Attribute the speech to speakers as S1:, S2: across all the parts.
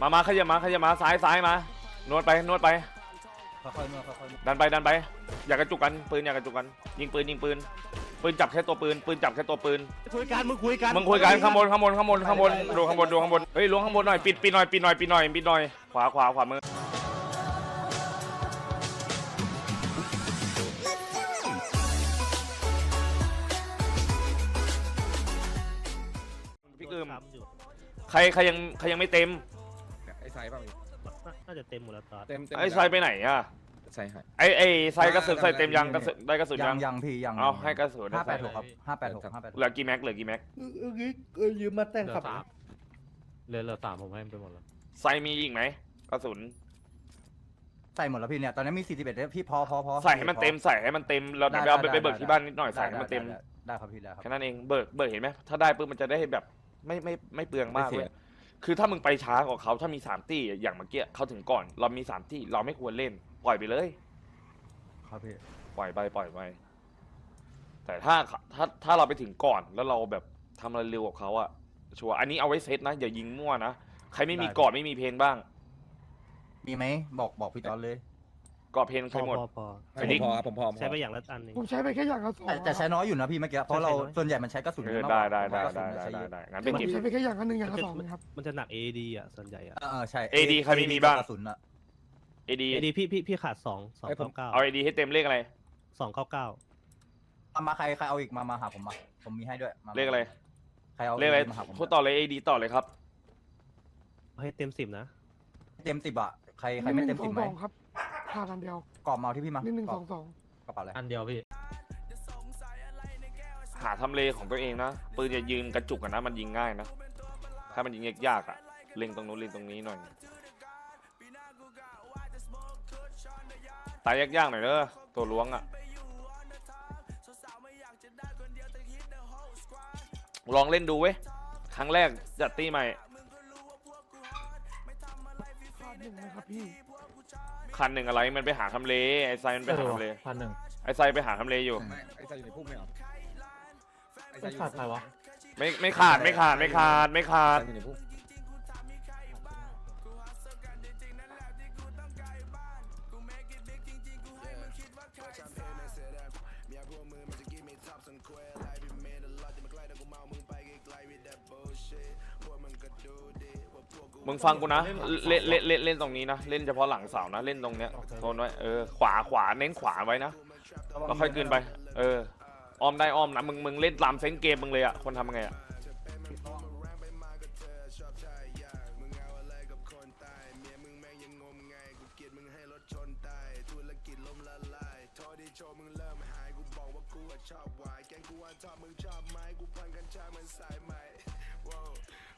S1: มามาขยับมาขยับมาซ้ายซ้ายมานวดไปนวดไป
S2: ค่อยๆนวดค่อยๆนวด
S1: ดันไปดันไป อย่ากระจุกกันปืนอย่ากระจุกกัน ยิงปืนยิงปืนปืนจับแค่ตัวปืนปืนจับแค่ตัวปืน
S3: คุยกันมึงคุยกัน
S1: มึงคุยกันข้างบนข้างบนข้างบนข้างบนดูข้างบนดูข้างบนเฮ้ยลงข้างบนหน่อยปิดปิดหน่อยปิดหน่อยปิดหน่อยปิดหน่อยขวาขวาขวามือพี่กึมใครใครยังใครยังไม่เต็ม
S4: ไอ้ไซส์ป่ะพี่
S3: น่าจะเต็มหมดแล้วตอน
S4: เต็มเต็ม
S1: ไอ้ไซไปไหนอะ
S4: ใส่ให้
S1: ไอ้ไอ้ไซกระสุนใส่เต็มยังกระสุนได้กระสุน
S2: ยั
S1: ยังง
S2: ยังพี่ยัง
S1: เอาให้กระสุน
S2: ห้าแปดหกครับห้าแปดหกห้าแปดหก
S1: เหลือกี่แม็กเหลือกี่แม็ก
S5: เออเออยืมมาแต่ง
S6: เหลื
S5: ขั
S6: อบสามเหลือเหลือสามผมให้มันไปหมดแล้ว
S1: ไซมีอีกไหมกระสุน
S2: ใส่หมดแล้วพี่เนี่ยตอนนี้มีสี่สิบเอ็ดพี่พอพอพอ
S1: ใส่ให้มันเต็มใส่ให้มันเต็มเรา
S2: ได้
S1: เดี๋ยวเอาไป
S2: ได้
S1: ไปเบิก
S2: ได้
S1: ที่บ้านนิดหน่อย
S2: ได้
S1: ใส่ให้มันเต็ม
S2: ได้ได้ได้ครับพี่ได้ครับ
S1: แค่นั้นเองเบิกเบิกเห็นไหมถ้าได้ปุ๊บมันจะได้แบบไม่ไม่ไม่เปลืองมาก
S4: ไม่เสี
S1: เลยย คือถ้ามึงไปช้ากว่าเขาถ้ามีสามตี้อย่างเมื่อกี้เขาถึงก่อน เรามีสามตี้เราไม่ควรเล่น ปล่อยไปเลย
S2: ครับพี่
S1: ปล่อยไปปล่อยไปแต่ถ้าถ้าถ้าเราไปถึงก่อนแล้วเราแบบทำอะไรเร็วกว่าเขาอะชัวร์อันนี้เอาไว้เซตนะอย่ายิงมั่วนะใครไม่มีกอดไม่มีเพนบ้าง
S2: มีไหมบอกบอกพี่จอนเลย
S1: กอดเพน
S3: พ
S1: ใคร
S3: อ
S1: หมด
S3: พอพอ
S1: ไอ้นิก
S4: ผมพอผมพอผมพอ
S3: ใช้ไปอย่างละอันหนึง
S5: ผมใช้ไปแค่อย่างละสอง
S2: แต่แต่ใช้น้อยอยู่นะพี่เมื่อกี้เพราะเรา
S3: ใช้น้อย
S2: ส่วนใหญ่มันใช้กระสุน
S1: เออ
S2: มากก
S1: ได้
S2: ว่า
S1: ได้ได้
S2: กระสุ
S1: ได้
S2: น
S1: ได้
S2: ใช้
S1: ได้
S2: เยอะ
S1: ได้งั้นไป
S5: ผม
S1: เก็บ
S5: ใช้ไปแค่อย่างละหนึ่งอย่างละสองครับ
S3: มันจะหนัก AD อะส่วนใหญ่อะ
S2: เออเออใช่
S1: AD ใครไม่มีบ้าง
S2: กระสุนอะ
S1: เอดี
S3: AD พี่พี่พี่ขาดสองสองเก้าเก้า
S1: เอาเอดีให้เต็มเลขอะไร
S3: สองเก้าเก้า
S2: เอามาใครใครเอาอีกมามาหาผมมาผมมีให้ด้วยมา
S1: เลขอะไร
S2: ใครเอา
S1: เลขอะไร
S2: มาหาผม
S1: พูดต่อเลยเอดีต่อเลยครับ
S3: ให้เต็มสิบนะ
S2: เต็มสิบอะใครใครไม่เต็มสิบไหม
S5: สองครับ ขาดอันเดียว
S2: กรอบเมาที่พี่มา
S5: นิดหนึ่ง
S2: กร
S5: ส
S2: อ
S5: อบงสอง
S2: กระเป๋าอะไร
S6: อันเดียวพี่
S1: หาทำเลของตัวเองนะ ปืนอย่ายืนกระจุกกันนะ มันยิงง่ายนะ ถ้ามันยิงยากๆอะเล็งตรงนู้นเล็งตรงนี้หน่อย ตายยากๆหน่อยเด้อตัวล้วงอะลองเล่นดูเว้ย ครั้งแรกจัดตีใหม่
S5: ขาดหนึ่งนะครับพี่
S1: คันหนึ่งอะไรมันไปหาทำเลไอ้ไซมันไปหาทำเล
S6: พันหนึ่ง
S1: ไอ้ไซไปหาทำเลอยู่
S4: ไม่ไอ้ไซส์อยู่ในพุ่มไม่เหรอไอ้ไซ
S6: ไม่
S4: ส์อยู่
S6: ขาดใครวะ
S1: ไม่ไม่ขาดไม่ขาดไม่ขาดไม่ขา
S4: ไอ้
S1: ด
S4: ไซส์อยู่ในพุ่ม
S1: มึงฟังกูนะเล่นเล่นเล่นเล่นตรงนี้นะ เล่นเฉพาะหลังเสานะ เล่นตรงเนี้ยโซนไว้ เออ ขวาขวาเน้นขวาไว้นะแล้วค่อยเกินไป เออ อ้อมได้อ้อมนะ มึงมึงเล่นตามเซนเกมมึงเลยอะ คนทำไงอะ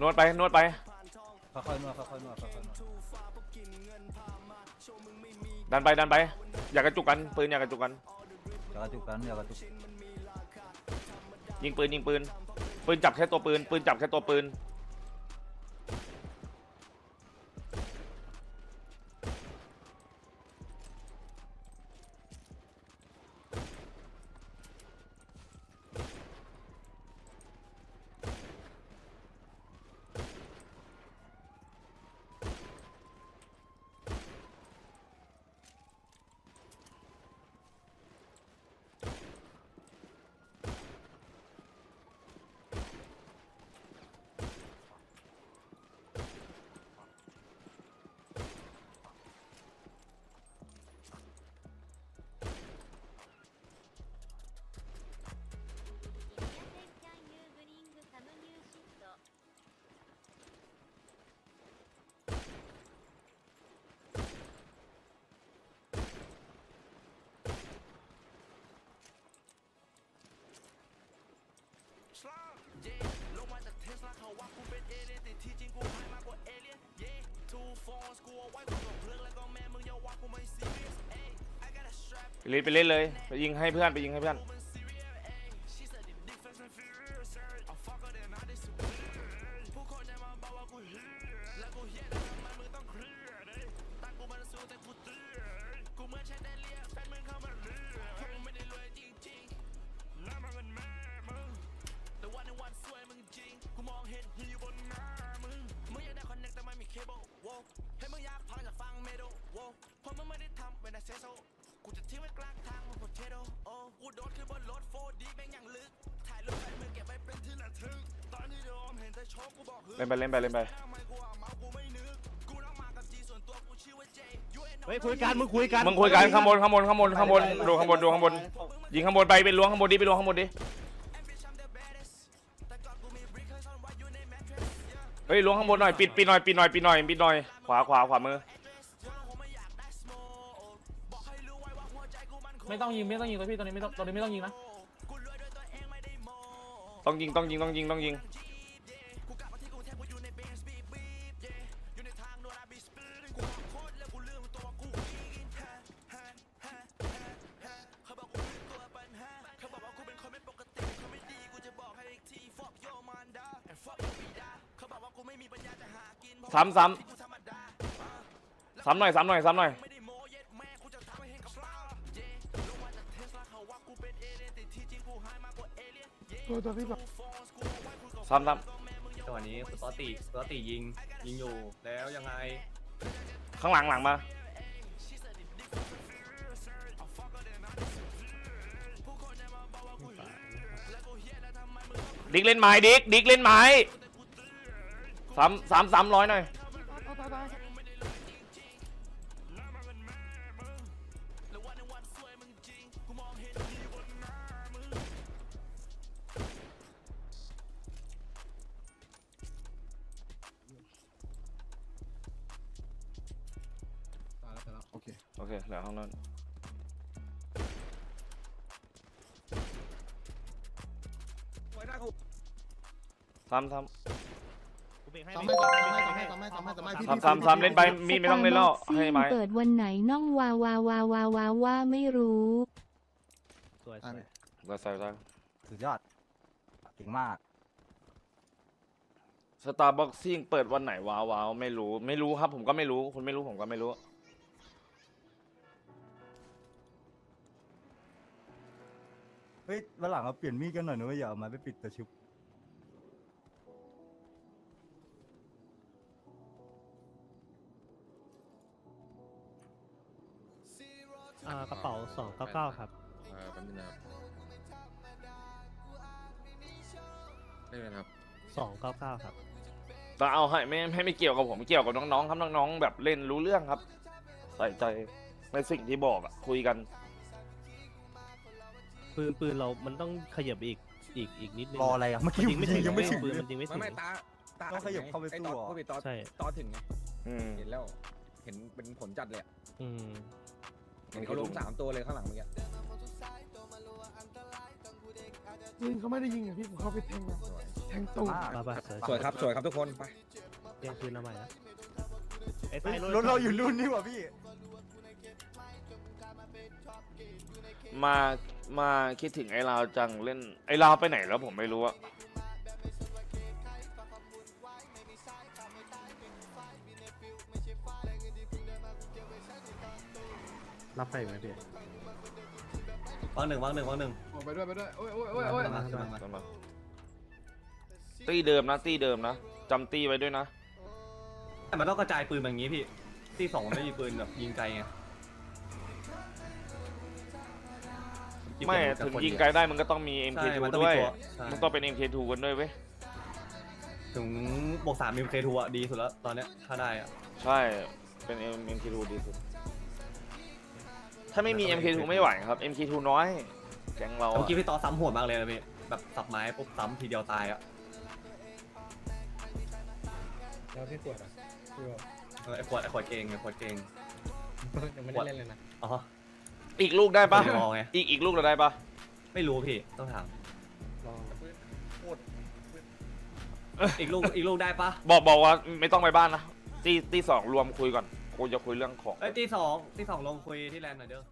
S1: นวดไปนวดไป
S2: ค่อยๆนวดค่อยๆนวดค่อยๆนวด
S1: ดันไปดันไป อย่ากระจุกกันปืนอย่ากระจุกกัน
S2: อย่ากระจุกกันอย่ากระจุก
S1: ยิงปืนยิงปืนปืนจับแค่ตัวปืนปืนจับแค่ตัวปืน ไปเล่นไปเล่นเลย ไปยิงให้เพื่อนไปยิงให้เพื่อน เล่นไปเล่นไปเล่นไป
S3: เฮ้ยคุยกันมึงคุยกัน
S1: มึงคุยกันข้างบนข้างบนข้างบนข้างบนดูข้างบนดูข้างบน ยิงข้างบนไปไปล้วงข้างบนดิไปล้วงข้างบนดิ เฮ้ยล้วงข้างบนหน่อยปิดปิดหน่อยปิดหน่อยปิดหน่อยปิดหน่อยขวาขวาขวามือ
S6: ไม่ต้องยิงไม่ต้องยิงตัวพี่ตอนนี้ไม่ต้องตอนนี้ไม่ต้องยิงนะ
S1: ต้องยิงต้องยิงต้องยิงต้องยิง ซ้ำซ้ำซ้ำหน่อยซ้ำหน่อยซ้ำหน่อย
S5: ตัวตัวพี่แบบ
S1: ซ้ำซ้
S7: จังหวะนี้คุณตอตติคุณตอตติยิงยิงอยู่แล้วยังไงำ
S1: ข้างหลังหลังมาดิกเล่นไม้ดิกดิกเล่นไม้ ซ้ำซ้ำซ้ำร้อยหน่อย
S5: ตายตายตาย
S1: โอเคเหลือห้องนั้น
S4: ไว้หน้ากู
S1: ซ้ำซ้
S3: กูเบรกให้
S8: ซ้ำ
S3: เบร
S8: ให้
S3: กให้
S8: ซ้ำให้ซ้ำให้ซ้ำให้ซ้ำให้พี่ำ
S1: ซ้ำซ้ำซ้ำเล่นไปมีดไม่ต้องเล่นแล้วให้ไม้
S9: เปิดวันไหนน้องวาวาวาวาวาว่าไม่รู้
S3: สวยสวย
S1: เราใส่ใส่
S2: สุดยอดเก่งมาก
S1: สตาร์บ็อกซิ่งเปิดวันไหนว้าวว้าวไม่รู้ไม่รู้ครับผมก็ไม่รู้คุณไม่รู้ผมก็ไม่รู้
S2: เฮ้ยวันหลังเราเปลี่ยนมีดกันหน่อยนะเว้ยอย่าเอาไมาไปปิดตะชุบ
S3: อ่ากระเป๋าสองเก้าเก้าครับ
S4: เออแป๊บนึงนะครับได้ไหมครับ
S3: สองเก้าเก้าครับ
S1: แต่เอาให้ไม่ไม่ไม่เกี่ยวกับผมเกี่ยวกับน้องๆครับน้องๆแบบเล่นรู้เรื่องครับ ใส่ใจในสิ่งที่บอกอะคุยกัน
S3: ปืนปืนเรา มันต้องขยับไปอีก อีก อีกนิดนึง
S2: รออะไรอะเมื่อกี้
S3: ยิงไม่ถึง
S2: ยังไม่ถึง
S3: ปืน
S2: เลย
S3: มันยิงไม่
S4: ไม่
S3: ถึง
S4: ไม่ตาตา
S2: ต้องขยับเข้าไป
S4: อ้
S2: สู้
S4: ตอ
S2: เหรอ
S4: พูดไปตอ
S3: ใช่
S4: ตอถึงไง
S1: อืม
S4: เห็นแล้ว เห็นเป็นผลจัดเลยอะ
S3: อืม
S4: เห็นเขาล้มสามตัวเลยข้างหลังเมื่อกี้
S5: ยิงเขาไม่ได้ยิงอะพี่ผมเข้าไปแทงอะแทงตูด
S3: บ้าบ้าสวย
S4: สวยครับสวยครับทุกคนไป
S3: เตรียมปืนเอาใหม่นะไอ้ไฟ
S2: เฮ้ยรถเราอยู่นู่นนี่หว่าพี่
S1: มา มาคิดถึงไอ้ลาวจังเล่น ไอ้ลาวไปไหนแล้วผมไม่รู้อะ
S6: รับใครไหมพี่
S7: วางหนึ่งวางหนึ่งวางหนึ่ง
S8: โอ้ไปด้วยไปด้วยโอ้ยโอ้ยโอ้ยโอ้ย
S7: มามามา
S1: จำมาตีเดิมนะตีเดิมนะจำตีไว้ด้วยนะ
S7: แต่มันต้องกระจายปืนแบบนี้พี่ที่สองมันไม่มีปืนแบบยิงไกลไง
S1: ไม่ถึงยิงไกลได้มันก็ต้องมี
S7: ใช่
S1: MK2
S7: มันต้อง
S1: ด้
S7: มี
S1: วย
S7: ตัวใช่
S1: มันต้องเป็น MK2 กันด้วยเว้ย
S7: ถึงบวกสามมีเคทัวดีสุดแล้วตอนเนี้ยถ้าได้อะ
S1: ใช่เป็น MK2 ดีสุด ถ้าไม่มี MK2 ไม่ไหวครับ MK2 น้อยแก๊งเรา
S7: แต่
S1: อะ
S7: เมื่อกี้พี่ต่อซ้ำโหดมากเลยนะพี่แบบสับไม้ปุ๊บซ้ำทีเดียวตายอะ
S4: แล้วพี่ขวดอะพี่บอก
S7: เออไอ้ขวดไอ้ขวดเก่งไอ้ขวดเก่ง
S4: ยังไม่ได้เล่นเลยนะ
S7: อ๋อ
S1: อีกลูกได้ปะ
S7: ไม่รอไง
S1: อีกอีกลูกเราได้ปะ
S7: ไม่รู้พี่ต้องถาม
S4: ลองโคตร
S7: อีกลูกอีกลูกได้ปะ
S1: บอกบอกว่าไม่ต้องไปบ้านนะตีตีสองรวมคุยก่อน กูจะคุยเรื่องของ
S7: เอ้ยตีสองตีสองลงคุยที่แลนด์หน่อยเด้อ